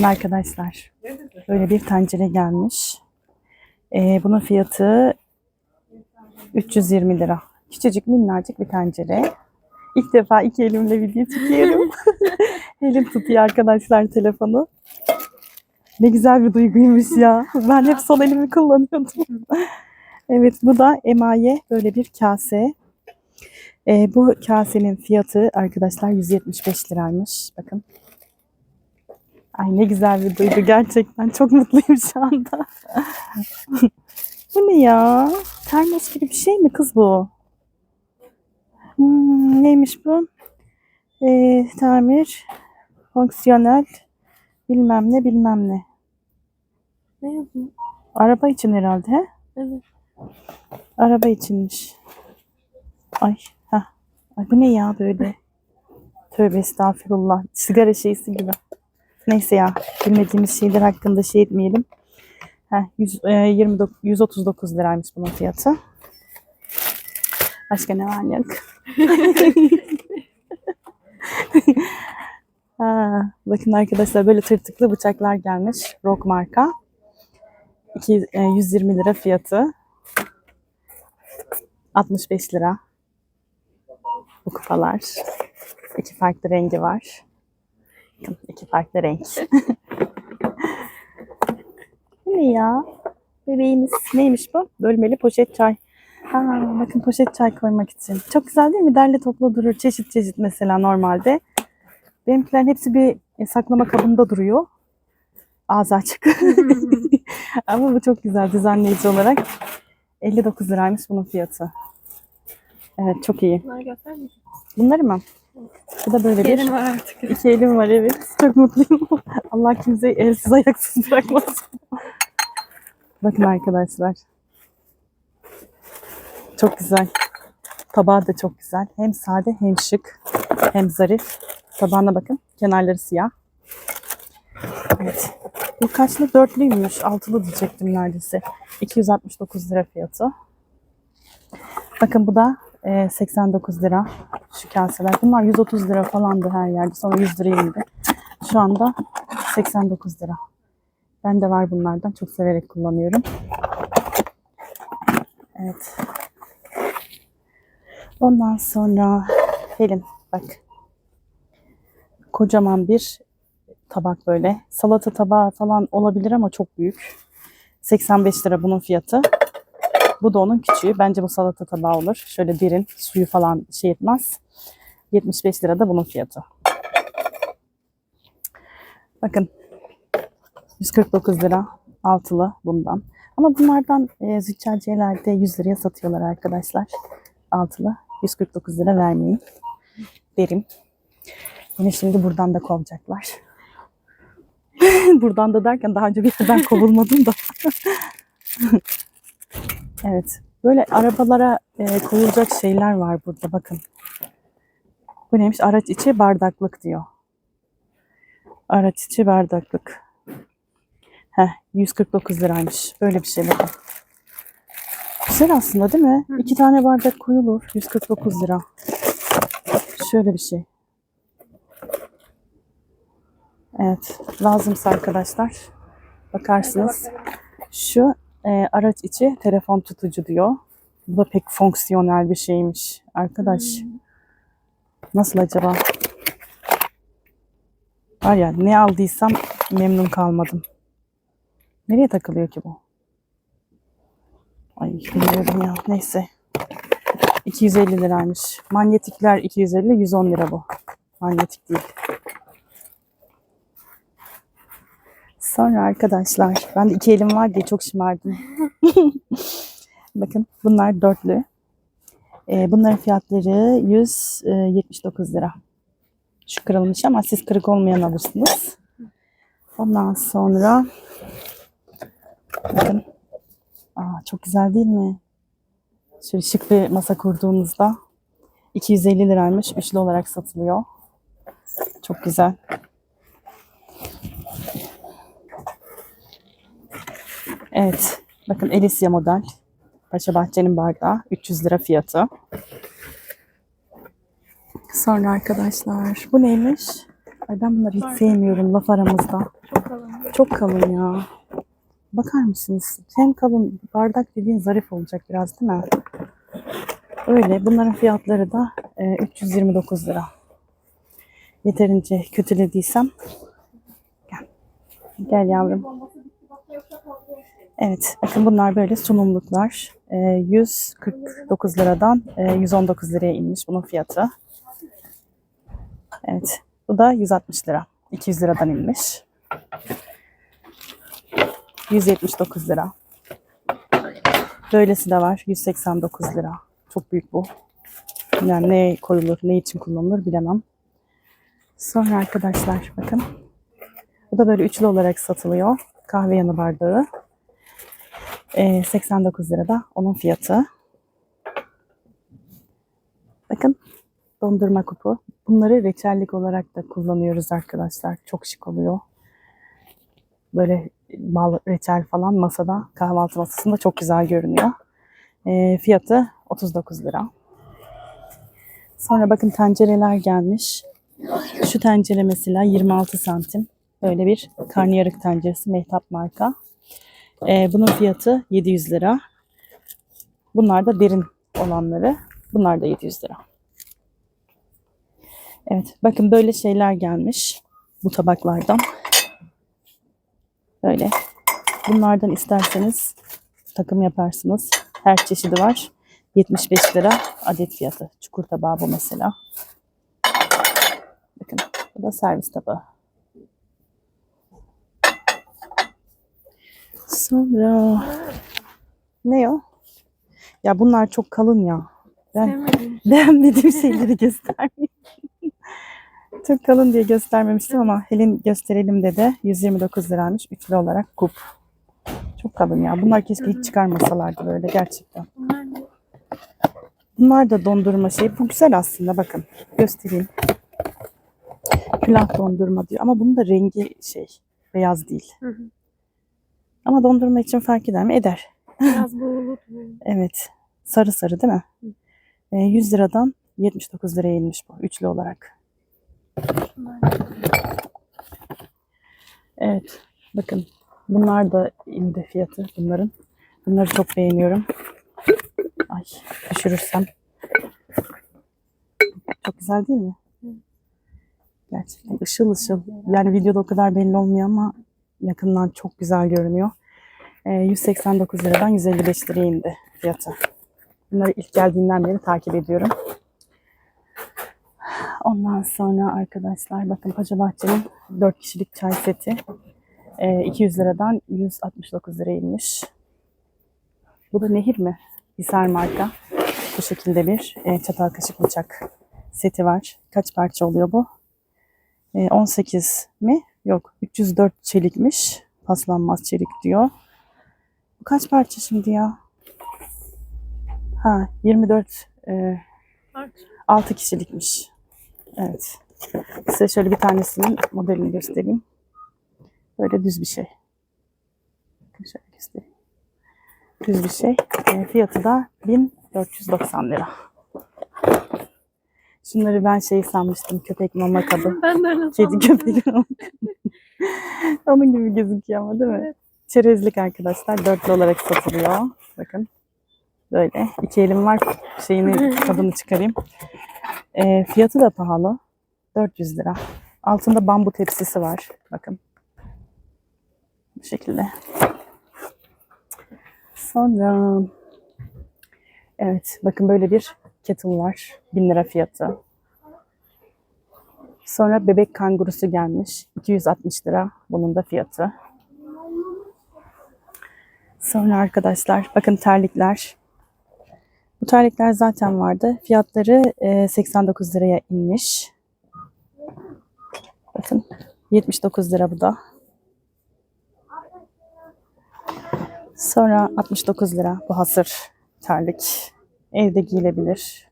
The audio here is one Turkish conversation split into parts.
Bakın arkadaşlar. Böyle bir tencere gelmiş. Ee, bunun fiyatı 320 lira. Küçücük minnacık bir tencere. İlk defa iki elimle video çekiyorum. Elim tutuyor arkadaşlar telefonu. Ne güzel bir duyguymuş ya. Ben hep sol elimi kullanıyordum. evet bu da emaye böyle bir kase. Ee, bu kasenin fiyatı arkadaşlar 175 liraymış. Bakın. Ay ne güzel bir duygu gerçekten. Çok mutluyum şu anda. bu ne ya? Termos gibi bir şey mi kız bu? Hmm, neymiş bu? Ee, tamir, fonksiyonel, bilmem ne bilmem ne. Ne yazıyor? Araba için herhalde he? Evet. Araba içinmiş. Ay, ha. Ay bu ne ya böyle? Tövbe estağfurullah. Sigara şeysi gibi. Neyse ya. Bilmediğimiz şeyler hakkında şey etmeyelim. Heh, 100, e, 29, 139 liraymış bunun fiyatı. Başka ne var yok. ha, bakın arkadaşlar böyle tırtıklı bıçaklar gelmiş. Rock marka. İki- e, 120 lira fiyatı. 65 lira. Bu kupalar. İki farklı rengi var. Bakın iki farklı renk. Ne ya? Bebeğimiz neymiş bu? Bölmeli poşet çay. Ha, bakın poşet çay koymak için. Çok güzel değil mi? Derli toplu durur. Çeşit çeşit mesela normalde. Benimkilerin hepsi bir saklama kabında duruyor. Ağzı açık. Ama bu çok güzel düzenleyici olarak. 59 liraymış bunun fiyatı. Evet çok iyi. Bunları mı? Bu da böyle bir. Yerim var artık. İki elim var evet. Çok mutluyum. Allah kimseyi elsiz ayaksız bırakmasın. Bakın arkadaşlar. Çok güzel. Tabağı da çok güzel. Hem sade hem şık hem zarif. Tabağına bakın. Kenarları siyah. Evet. Bu kaçlı? Dörtlüymüş. Altılı diyecektim neredeyse. 269 lira fiyatı. Bakın bu da e, 89 lira şu kaseler. Bunlar 130 lira falandı her yerde. Sonra 100 liraya indi. Şu anda 89 lira. Ben de var bunlardan. Çok severek kullanıyorum. Evet. Ondan sonra Pelin bak. Kocaman bir tabak böyle. Salata tabağı falan olabilir ama çok büyük. 85 lira bunun fiyatı. Bu da onun küçüğü. Bence bu salata tabağı olur. Şöyle derin, suyu falan şey etmez. 75 lira da bunun fiyatı. Bakın. 149 lira altılı bundan. Ama bunlardan e, züccaciyelerde 100 liraya satıyorlar arkadaşlar. Altılı. 149 lira vermeyin. Derim. Beni şimdi buradan da kovacaklar. buradan da derken daha önce bir yerden kovulmadım da. Evet. Böyle arabalara e, koyulacak şeyler var burada bakın. Bu neymiş? Araç içi bardaklık diyor. Araç içi bardaklık. Heh, 149 liraymış. Böyle bir şey bakın. Güzel aslında değil mi? İki tane bardak koyulur. 149 lira. Şöyle bir şey. Evet. Lazımsa arkadaşlar. Bakarsınız. Şu e, araç içi telefon tutucu diyor. Bu da pek fonksiyonel bir şeymiş. Arkadaş. Nasıl acaba? Var ya ne aldıysam memnun kalmadım. Nereye takılıyor ki bu? Ay bilmiyorum ya. Neyse. 250 liraymış. Manyetikler 250, 110 lira bu. Manyetik değil. Sonra arkadaşlar, ben de iki elim var diye çok şımardım. Bakın bunlar dörtlü. Ee, bunların fiyatları 179 lira. Şu kırılmış ama siz kırık olmayan alırsınız. Ondan sonra bakın. Aa, çok güzel değil mi? Şöyle şık bir masa kurduğunuzda 250 liraymış. Üçlü olarak satılıyor. Çok güzel. Evet. Bakın Elisya model. Paşa Bahçe'nin bardağı. 300 lira fiyatı. Sonra arkadaşlar bu neymiş? Ay ben bunları hiç Var. sevmiyorum laf aramızda. Çok kalın. Çok kalın ya. Bakar mısınız? Hem kalın bardak dediğin zarif olacak biraz değil mi? Öyle. Bunların fiyatları da e, 329 lira. Yeterince kötülediysem. Gel. Gel yavrum. Evet. Bakın bunlar böyle sunumluklar. E, 149 liradan e, 119 liraya inmiş bunun fiyatı. Evet. Bu da 160 lira. 200 liradan inmiş. 179 lira. Böylesi de var. 189 lira. Çok büyük bu. Yani ne koyulur, ne için kullanılır bilemem. Sonra arkadaşlar bakın. Bu da böyle üçlü olarak satılıyor. Kahve yanı bardağı. Ee, 89 lira da onun fiyatı. Bakın dondurma kupu. Bunları reçellik olarak da kullanıyoruz arkadaşlar. Çok şık oluyor. Böyle bal reçel falan masada kahvaltı masasında çok güzel görünüyor. Ee, fiyatı 39 lira. Sonra bakın tencereler gelmiş. Şu tencere mesela 26 santim. Böyle bir karnıyarık tenceresi Mehtap marka. Ee, bunun fiyatı 700 lira. Bunlar da derin olanları. Bunlar da 700 lira. Evet bakın böyle şeyler gelmiş bu tabaklardan. Böyle. Bunlardan isterseniz takım yaparsınız. Her çeşidi var. 75 lira adet fiyatı. Çukur tabağı bu mesela. Bakın bu da servis tabağı. Sonra ne o? Ya bunlar çok kalın ya. Ben Sevmedim. beğenmediğim şeyleri göstermeyeyim. Çok kalın diye göstermemiştim ama Helin gösterelim dedi. 129 liraymış üçlü olarak kup. Çok kalın ya. Bunlar keşke hiç çıkarmasalardı böyle gerçekten. Bunlar da dondurma şey. Bu güzel aslında bakın. Göstereyim. Külah dondurma diyor. Ama bunun da rengi şey beyaz değil. Hı hı. Ama dondurma için fark eder mi? Eder. Biraz boğulu bu. Evet. Sarı sarı değil mi? Ee, 100 liradan 79 liraya inmiş bu. Üçlü olarak. Evet. Bakın. Bunlar da indi fiyatı bunların. Bunları çok beğeniyorum. Ay düşürürsem. Çok güzel değil mi? Gerçekten ışıl ışıl. Yani videoda o kadar belli olmuyor ama yakından çok güzel görünüyor. Ee, 189 liradan 155 liraya indi fiyatı. Bunları ilk geldiğinden beri takip ediyorum. Ondan sonra arkadaşlar bakın Paşa Bahçe'nin 4 kişilik çay seti. Ee, 200 liradan 169 liraya inmiş. Bu da nehir mi? Hisar marka. Bu şekilde bir e, çatal kaşık bıçak seti var. Kaç parça oluyor bu? E, 18 mi? Yok. 304 çelikmiş. Paslanmaz çelik diyor. Bu kaç parça şimdi ya? Ha 24 e, Bak. 6 kişilikmiş. Evet. Size şöyle bir tanesinin modelini göstereyim. Böyle düz bir şey. Şöyle göstereyim. Düz bir şey. E, fiyatı da 1490 lira. Şunları ben şey sanmıştım. Köpek mama kabı. Ben de öyle Kedi sandım. köpek mama kabı. Onun gibi gözüküyor ama değil mi? Evet. Çerezlik arkadaşlar. Dörtlü olarak satılıyor. Bakın. Böyle. İki elim var. Şeyini tadını çıkarayım. E, fiyatı da pahalı. 400 lira. Altında bambu tepsisi var. Bakın. Bu şekilde. Sonra evet bakın böyle bir kettle var. 1000 lira fiyatı. Sonra bebek kangurusu gelmiş. 260 lira bunun da fiyatı. Sonra arkadaşlar bakın terlikler. Bu terlikler zaten vardı. Fiyatları e, 89 liraya inmiş. Bakın 79 lira bu da. Sonra 69 lira bu hasır terlik. Evde giyilebilir.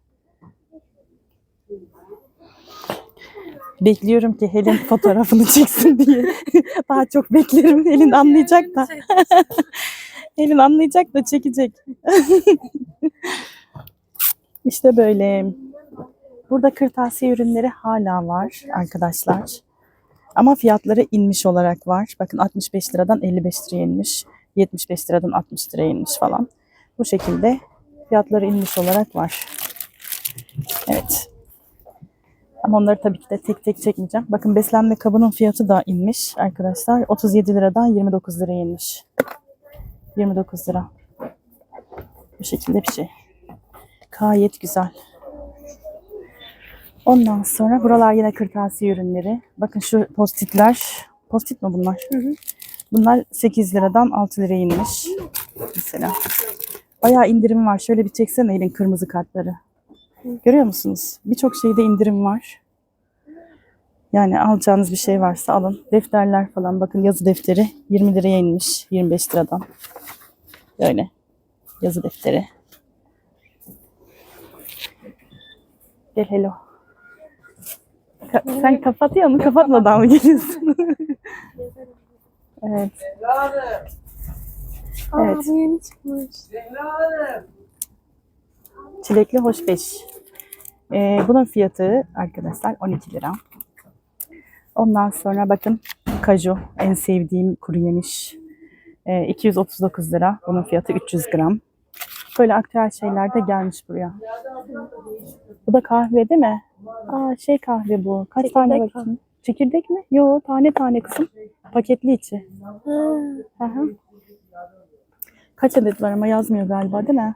Bekliyorum ki Helin fotoğrafını çeksin diye. Daha çok beklerim. Helin anlayacak da. Helin anlayacak da çekecek. işte böyle. Burada kırtasiye ürünleri hala var arkadaşlar. Ama fiyatları inmiş olarak var. Bakın 65 liradan 55 liraya inmiş. 75 liradan 60 liraya inmiş falan. Bu şekilde fiyatları inmiş olarak var. Evet. Ama onları tabii ki de tek tek çekmeyeceğim. Bakın beslenme kabının fiyatı da inmiş arkadaşlar. 37 liradan 29 liraya inmiş. 29 lira. Bu şekilde bir şey. Gayet güzel. Ondan sonra buralar yine kırtasiye ürünleri. Bakın şu postitler. Postit mi bunlar? Bunlar 8 liradan 6 liraya inmiş. Mesela. Bayağı indirim var. Şöyle bir çeksene elin kırmızı kartları. Görüyor musunuz? Birçok şeyde indirim var. Yani alacağınız bir şey varsa alın. Defterler falan bakın yazı defteri 20 liraya inmiş. 25 liradan. Böyle yazı defteri. Gel hello. Ka- sen kapatıyor mu? Kapatmadan mı geliyorsun? evet. Aa Evet. bu yeni çıkmış. Çilekli hoş beş. Ee, bunun fiyatı arkadaşlar 12 lira. Ondan sonra bakın kaju en sevdiğim kuru yemiş. Ee, 239 lira. Bunun fiyatı 300 gram. Böyle aktüel şeyler de gelmiş buraya. Bu da kahve değil mi? Aa şey kahve bu. Kaç Çekirdek tane kahve. bakayım? Çekirdek mi? Yo tane tane kısım. Paketli içi. Hı. Kaç adet var ama yazmıyor galiba değil mi?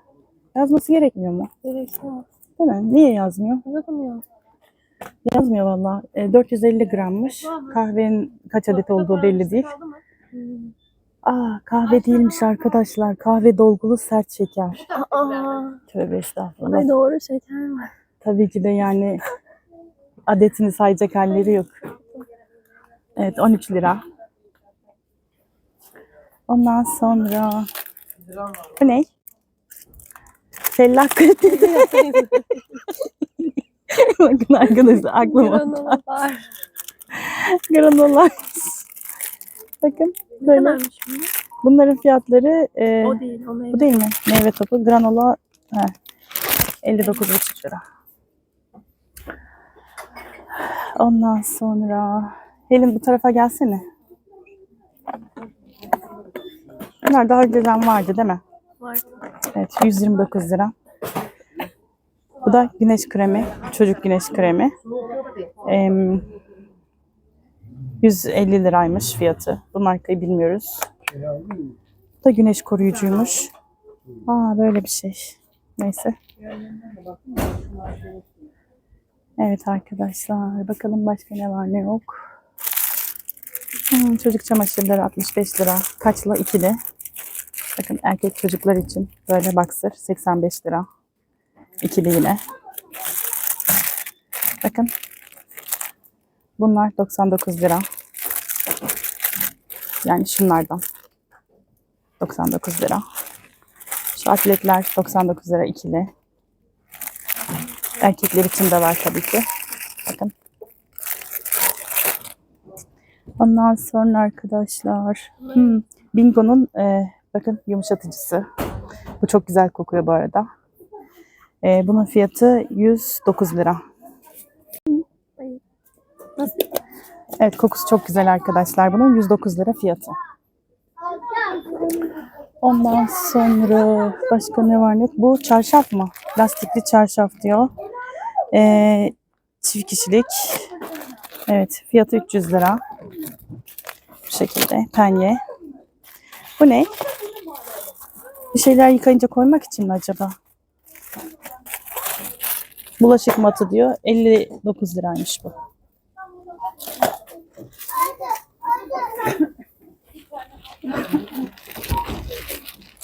Yazması gerekmiyor mu? gerekiyor. Değil mi? Niye yazmıyor? Anladım ya. Yazmıyor valla. E, 450 grammış. Kahvenin kaç adet olduğu belli değil. Aa kahve değilmiş arkadaşlar. Kahve dolgulu sert şeker. Aa, Tövbe estağfurullah. ay doğru şeker var. Tabii ki de yani adetini sayacak halleri yok. Evet 13 lira. Ondan sonra bu ne? Kredi. Bakın arkadaşlar aklıma Granola var. granola. Bakın böyle. Bunların fiyatları e, O değil, o meyve. bu değil mi? Meyve topu granola he, 59,5 lira. Ondan sonra Helin bu tarafa gelsene. Bunlar daha önceden vardı değil mi? Var. Evet 129 lira. Bu da güneş kremi. Çocuk güneş kremi. Em, 150 liraymış fiyatı. Bu markayı bilmiyoruz. Bu da güneş koruyucuymuş. Aa böyle bir şey. Neyse. Evet arkadaşlar. Bakalım başka ne var ne yok. Hmm, çocuk çamaşırları 65 lira. Kaçlı? ikili. Bakın erkek çocuklar için böyle boxer 85 lira. İkili yine. Bakın. Bunlar 99 lira. Yani şunlardan. 99 lira. Şu atletler 99 lira ikili. Erkekler için de var tabii ki. Bakın. Ondan sonra arkadaşlar hmm, Bingo'nun e, bakın yumuşatıcısı. Bu çok güzel kokuyor bu arada. E, bunun fiyatı 109 lira. Evet kokusu çok güzel arkadaşlar. Bunun 109 lira fiyatı. Ondan sonra başka ne var ne? yok? Bu çarşaf mı? Lastikli çarşaf diyor. Ee, çift kişilik. Evet fiyatı 300 lira. Bu şekilde penye. Bu ne? Bir şeyler yıkayınca koymak için mi acaba? Bulaşık matı diyor. 59 liraymış bu.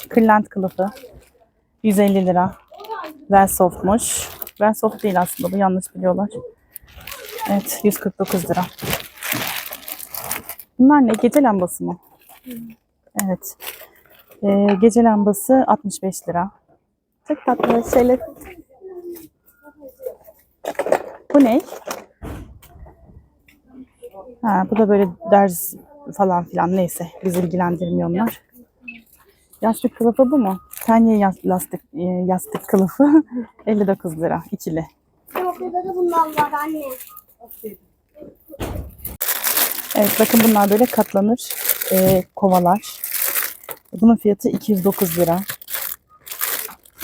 Kırlent kılıfı. 150 lira. Velsoft'muş. Velsoft değil aslında bu yanlış biliyorlar. Evet 149 lira. Bunlar ne? Gece lambası mı? Evet. Ee, gece lambası 65 lira. Çok tatlı şeyler. Bu ne? Ha, bu da böyle ders falan filan neyse. Bizi ilgilendirmiyor onlar. Yastık kılıfı bu mu? Penye yas- e, yastık kılıfı 59 lira ikili. Burada da bundan var anne. Evet bakın bunlar böyle katlanır e, kovalar. Bunun fiyatı 209 lira.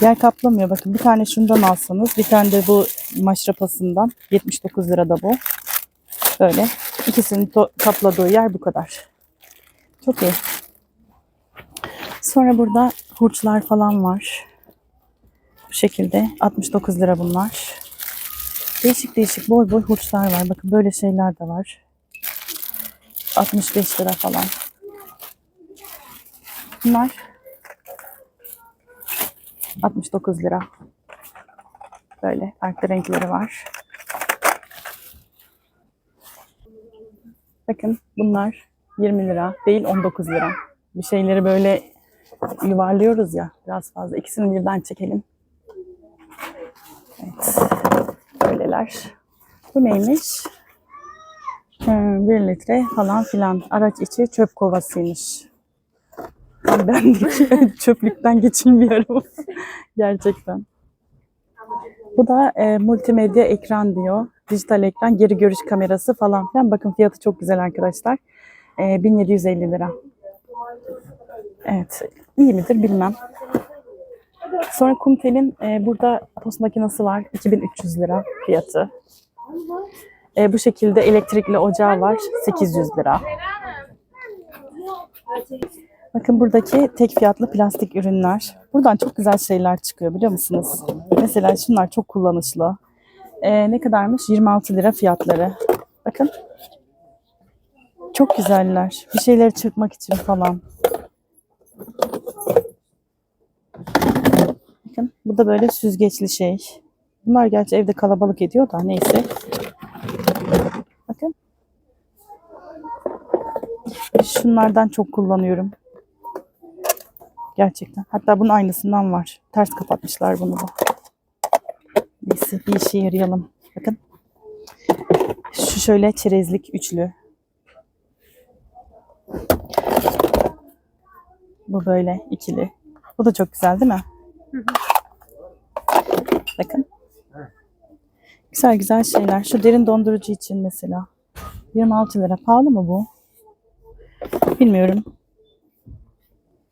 Yer kaplamıyor. Bakın bir tane şundan alsanız, bir tane de bu maşrapasından 79 lira da bu. Böyle. İkisinin kapladığı yer bu kadar. Çok iyi. Sonra burada hurçlar falan var. Bu şekilde 69 lira bunlar. Değişik değişik boy boy hurçlar var. Bakın böyle şeyler de var. 65 lira falan. Bunlar 69 lira. Böyle farklı renkleri var. Bakın bunlar 20 lira değil 19 lira. Bir şeyleri böyle yuvarlıyoruz ya biraz fazla. İkisini birden çekelim. Evet. Böyleler. Bu neymiş? Hmm, 1 litre falan filan. Araç içi çöp kovasıymış. Bendik. Çöplükten geçilmiyorum. Gerçekten. Bu da e, multimedya ekran diyor. Dijital ekran, geri görüş kamerası falan filan. Bakın fiyatı çok güzel arkadaşlar. E, 1750 lira. Evet. iyi midir bilmem. Sonra Kumtel'in e, burada tost makinesi var. 2300 lira fiyatı. E, bu şekilde elektrikli ocağı var. 800 lira. Bakın buradaki tek fiyatlı plastik ürünler. Buradan çok güzel şeyler çıkıyor biliyor musunuz? Mesela şunlar çok kullanışlı. E, ne kadarmış? 26 lira fiyatları. Bakın. Çok güzeller. Bir şeyleri çırpmak için falan. Bakın bu da böyle süzgeçli şey. Bunlar gerçi evde kalabalık ediyor da neyse. Bakın. Şunlardan çok kullanıyorum. Gerçekten. Hatta bunun aynısından var. Ters kapatmışlar bunu da. Neyse bir işe yarayalım. Bakın. Şu şöyle çerezlik üçlü. Bu böyle ikili. Bu da çok güzel değil mi? Bakın. Güzel güzel şeyler. Şu derin dondurucu için mesela. 26 lira. Pahalı mı bu? Bilmiyorum.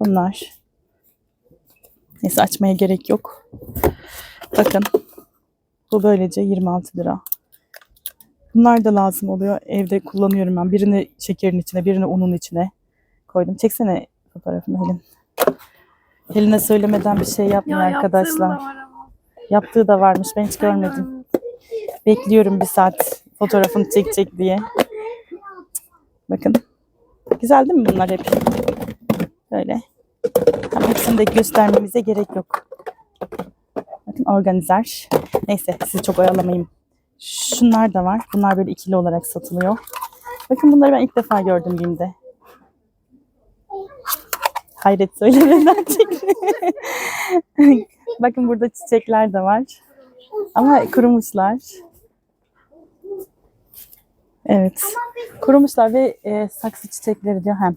Bunlar. Neyse açmaya gerek yok. Bakın. Bu böylece 26 lira. Bunlar da lazım oluyor. Evde kullanıyorum ben. Birini şekerin içine, birini unun içine koydum. Çeksene fotoğrafını Helin. Helin'e söylemeden bir şey yapmıyor arkadaşlar. Yaptığı da varmış. Ben hiç görmedim. Bekliyorum bir saat fotoğrafını çekecek diye. Bakın. Güzel değil mi bunlar hep? Böyle. Tam hepsini de göstermemize gerek yok. Bakın organizer. Neyse sizi çok oyalamayayım. Şunlar da var. Bunlar böyle ikili olarak satılıyor. Bakın bunları ben ilk defa gördüm BİM'de. Hayret söylemeden. Bakın burada çiçekler de var. Ama kurumuşlar. Evet. Kurumuşlar ve e, saksı çiçekleri diyor hem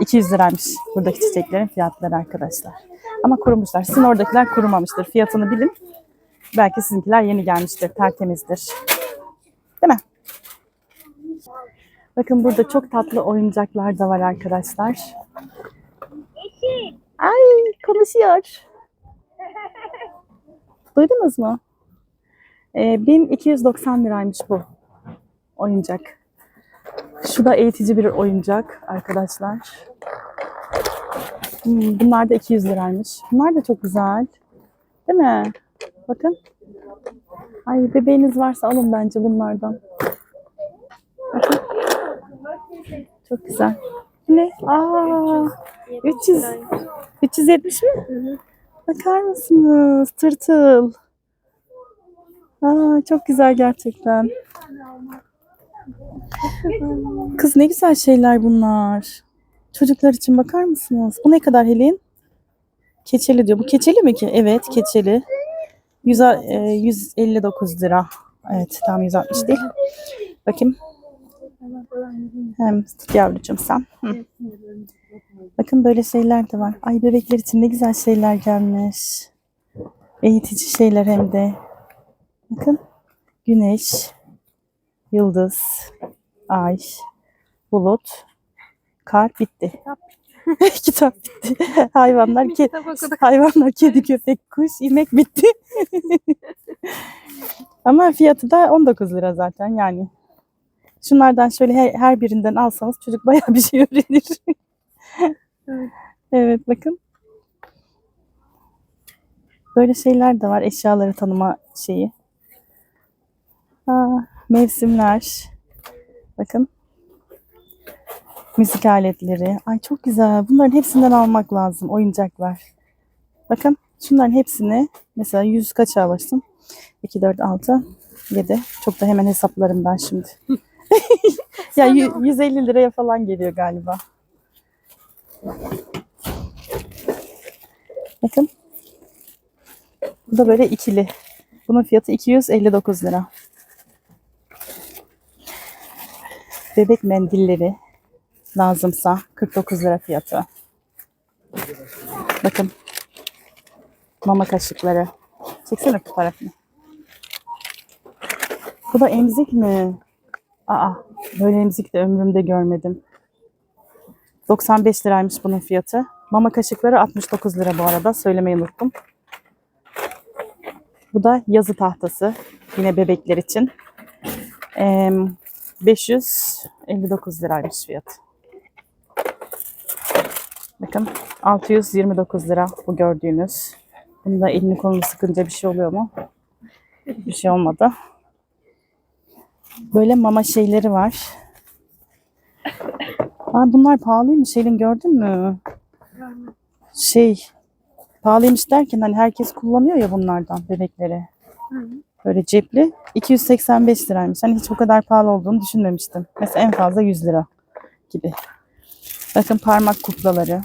200 liraymış buradaki çiçeklerin fiyatları arkadaşlar. Ama kurumuşlar. Sizin oradakiler kurumamıştır. Fiyatını bilin. Belki sizinkiler yeni gelmiştir, tertemizdir. Değil mi? Bakın burada çok tatlı oyuncaklar da var arkadaşlar. Ay konuşuyor. Duydunuz mu? Ee, 1290 liraymış bu oyuncak. Şu da eğitici bir oyuncak arkadaşlar. Hmm, bunlar da 200 liraymış. Bunlar da çok güzel. Değil mi? Bakın. Ay bebeğiniz varsa alın bence bunlardan. Bakın. Çok güzel. Ne? Aa, 300. 370 mi? Bakar mısınız? Tırtıl. Aa, çok güzel gerçekten. Kız ne güzel şeyler bunlar. Çocuklar için bakar mısınız? Bu ne kadar Helin? Keçeli diyor. Bu keçeli mi ki? Evet keçeli. 100, e, 159 lira. Evet tam 160 değil. Bakayım. Hem yavrucuğum sen. Hı. Bakın böyle şeyler de var. Ay bebekler için ne güzel şeyler gelmiş. Eğitici şeyler hem de. Bakın. Güneş, yıldız, ay. bulut, kar bitti. Kitap. Kitap bitti. Hayvanlar, ke- hayvanlar, kedi, köpek, kuş, inek bitti. Ama fiyatı da 19 lira zaten yani. Şunlardan şöyle her, her birinden alsanız çocuk bayağı bir şey öğrenir. Evet. evet bakın. Böyle şeyler de var. Eşyaları tanıma şeyi. Aa, mevsimler. Bakın. Müzik aletleri. Ay çok güzel. Bunların hepsinden almak lazım. Oyuncaklar. Bakın şunların hepsini mesela 100 kaça alırsın? 2, 4, 6, 7. Çok da hemen hesaplarım ben şimdi. ya yü- 150 liraya falan geliyor galiba. Bakın. Bu da böyle ikili. Bunun fiyatı 259 lira. Bebek mendilleri lazımsa 49 lira fiyatı. Bakın. Mama kaşıkları. Çeksene fotoğrafını. Bu da emzik mi? Aa, böyle emzik de ömrümde görmedim. 95 liraymış bunun fiyatı. Mama kaşıkları 69 lira bu arada. Söylemeyi unuttum. Bu da yazı tahtası. Yine bebekler için. Ee, 559 liraymış fiyatı. Bakın 629 lira bu gördüğünüz. Bunda elini kolunu sıkınca bir şey oluyor mu? Bir şey olmadı. Böyle mama şeyleri var. Aa, bunlar pahalıymış. Elin gördün mü? Şey pahalıymış derken hani herkes kullanıyor ya bunlardan bebekleri. Hı. Böyle cepli. 285 liraymış. Hani hiç o kadar pahalı olduğunu düşünmemiştim. Mesela en fazla 100 lira gibi. Bakın parmak kuklaları.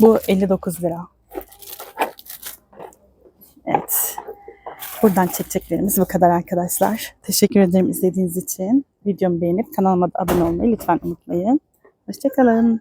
Bu 59 lira. Evet. Buradan çekeceklerimiz bu kadar arkadaşlar. Teşekkür ederim izlediğiniz için. Videomu beğenip kanalıma abone olmayı lütfen unutmayın. Hoşçakalın.